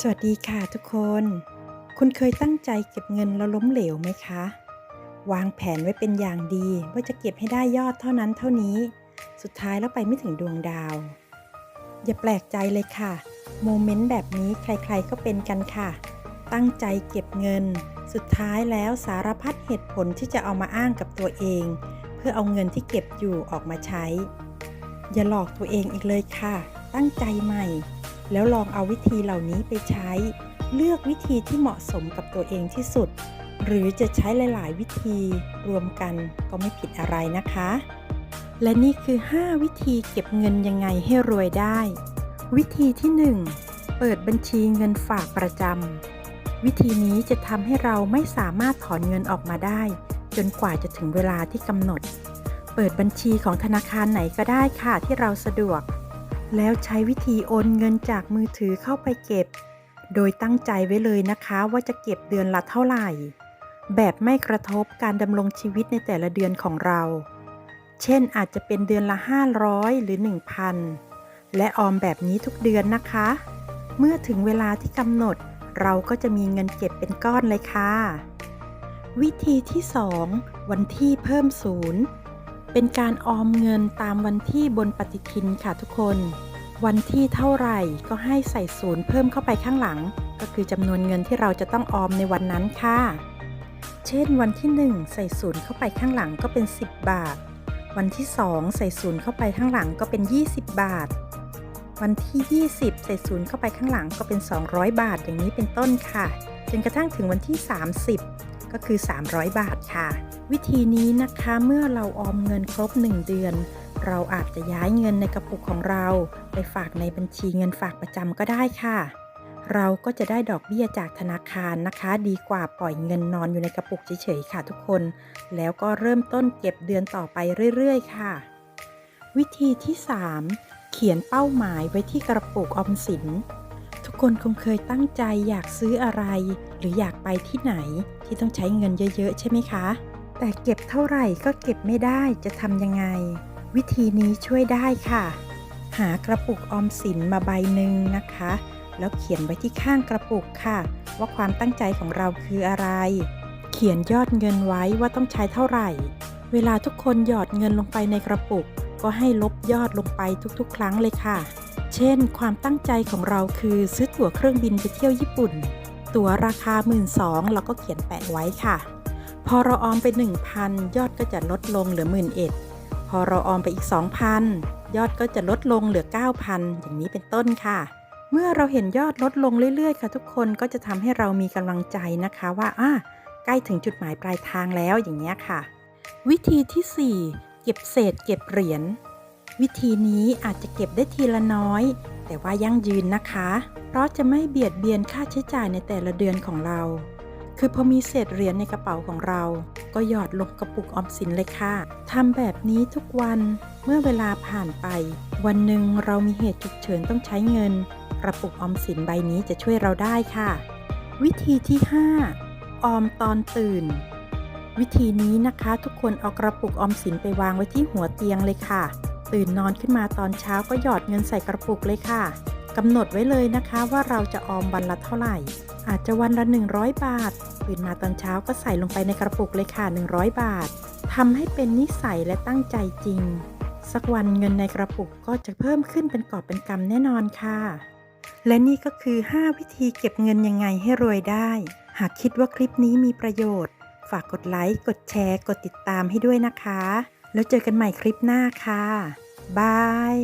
สวัสดีค่ะทุกคน คุณเคยตั้งใจเก็บเงินแล้วล้มเหลวไหมคะ วางแผนไว้เป็นอย่างดี ว่าจะเก็บให้ได้ยอดเท่านั้นเท่านี้ สุดท้ายแล้วไปไม่ถึงดวงดาว อย่าแปลกใจเลยค่ะ โมเมนต์แบบนี้ใครๆก็เป็นกันค่ะ ตั้งใจเก็บเงิน สุดท้ายแล้วสารพัดเหตุผลที่จะเอามาอ้างกับตัวเอง เพื่อเอาเงินที่เก็บอยู่ออกมาใช้ อย่าหลอกตัวเองอีกเลยค่ะ ตั้งใจใหม่ แล้วลองเอาวิธีเหล่านี้ไปใช้ เลือกวิธีที่เหมาะสมกับตัวเองที่สุด หรือจะใช้หลาย ๆ วิธีรวมกันก็ไม่ผิดอะไรนะคะ และนี่คือ 5 วิธีเก็บเงินยังไงให้รวยได้ วิธีที่ 1 เปิดบัญชีเงินฝากประจำวิธีนี้จะทำให้เราไม่สามารถถอนเงินออกมาได้ จนกว่าจะถึงเวลาที่กำหนด เปิดบัญชีของธนาคารไหนก็ได้ค่ะที่เราสะดวก แล้วใช้วิธีโอนเงินจากมือถือเข้าไปเก็บ โดยตั้งใจไว้เลยนะคะว่าจะเก็บเดือนละเท่าไหร่ แบบไม่กระทบการดำรงชีวิตในแต่ละเดือนของเรา เช่นอาจจะเป็นเดือนละ 500 หรือ 1,000 และออมแบบนี้ทุกเดือนนะคะ เมื่อถึงเวลาที่กำหนด เราก็จะมีเงินเก็บเป็นก้อนเลยค่ะ วิธีที่ 2 วันที่เพิ่มศูนย์ เป็นการออมเงินตามวันที่บนปฏิทินค่ะทุกคน วันที่เท่าไหร่ก็ให้ใส่ศูนย์เพิ่มเข้าไปข้างหลัง ก็คือจำนวนเงินที่เราจะต้องออมในวันนั้นค่ะ เช่น วันที่ 1 ใส่ศูนย์เข้าไปข้างหลังก็เป็น 10 บาท วันที่ 2 ใส่ศูนย์เข้าไปข้างหลังก็เป็น 20 บาท วันที่ 20 ใส่ศูนย์เข้าไปข้างหลังก็เป็น 200 บาทอย่างนี้เป็นต้นค่ะ จนกระทั่งถึงวันที่ 30 ก็คือ 300 บาทค่ะ วิธีนี้นะคะเมื่อเราออมเงินครบ 1 เดือน เราอาจจะย้ายเงินในกระปุกของเรา ไปฝากในบัญชีเงินฝากประจำก็ได้ค่ะ เราก็จะได้ดอกเบี้ยจากธนาคารนะคะ ดีกว่าปล่อยเงินนอนอยู่ในกระปุกเฉยๆค่ะทุกคน แล้วก็เริ่มต้นเก็บเดือนต่อไปเรื่อยๆ ค่ะ วิธีที่ 3 เขียนเป้าหมายไว้ที่กระปุกออมสิน คนคงเคยตั้งใจอยากซื้ออะไร หรืออยากไปที่ไหนที่ต้องใช้เงินเยอะ ๆ ใช่ไหมคะ แต่เก็บเท่าไหร่ก็เก็บไม่ได้จะทำยังไง วิธีนี้ช่วยได้ค่ะ หากระปุกออมสินมาใบหนึ่งนะคะ แล้วเขียนไว้ที่ข้างกระปุกค่ะ ว่าความตั้งใจของเราคืออะไร เขียนยอดเงินไว้ว่าต้องใช้เท่าไหร่ เวลาทุกคนหยอดเงินลงไปในกระปุก ก็ให้ลบยอดลงไปทุกๆ ครั้งเลยค่ะ เช่น ความตั้งใจของเราคือซื้อตั๋วเครื่องบินไปเที่ยวญี่ปุ่น ตั๋วราคา 1 2ื่นเราก็เขียนแปะไว้ค่ะ พอเราออมไป 1,000 ยอดก็จะลดลงเหลือ1 1 0 0 0พอเราออมไปอีก 2,000 ยอดก็จะลดลงเหลือ 9,000 อย่างนี้เป็นต้นค่ะ เมื่อเราเห็นยอดลดลงเรื่อยๆ ค่ะ ทุกคนก็จะทำให้เรามีกำลังใจนะคะว่าอะใกล้ถึงจุดหมายปลายทางแล้วอย่างนี้ยค่ะ วิธีที่ 4 เก็บเศษเก็บเหรียญ วิธีนี้อาจจะเก็บได้ทีละน้อย แต่ว่ายั่งยืนนะคะ เพราะจะไม่เบียดเบียนค่าใช้จ่ายในแต่ละเดือนของเรา คือพอมีเศษเหรียญในกระเป๋าของเรา ก็หยอดลงกระปุกออมสินเลยค่ะทำแบบนี้ทุกวันเมื่อเวลาผ่านไป วันหนึ่งเรามีเหตุฉุกเฉินต้องใช้เงิน กระปุกออมสินใบนี้จะช่วยเราได้ค่ะ วิธีที่ 5 ออมตอนตื่นวิธีนี้นะคะทุกคนเอากระปุกออมสินไปวางไว้ที่หัวเตียงเลยค่ะ ตื่นนอนขึ้นมาตอนเช้าก็หยอดเงินใส่กระปุกเลยค่ะกำหนดไว้เลยนะคะว่าเราจะออมวันละเท่าไหร่ อาจจะวันละ 100 บาท ตื่นมาตอนเช้าก็ใส่ลงไปในกระปุกเลยค่ะ 100 บาททำให้เป็นนิสัยและตั้งใจจริง สักวันเงินในกระปุกก็จะเพิ่มขึ้นเป็นกอบเป็นกำแน่นอนค่ะ และนี่ก็คือ 5 วิธีเก็บเงินยังไงให้รวยได้ หากคิดว่าคลิปนี้มีประโยชน์ ฝากกดไลค์ กดแชร์ กดติดตามให้ด้วยนะคะ แล้วเจอกันใหม่คลิปหน้าค่ะ บาย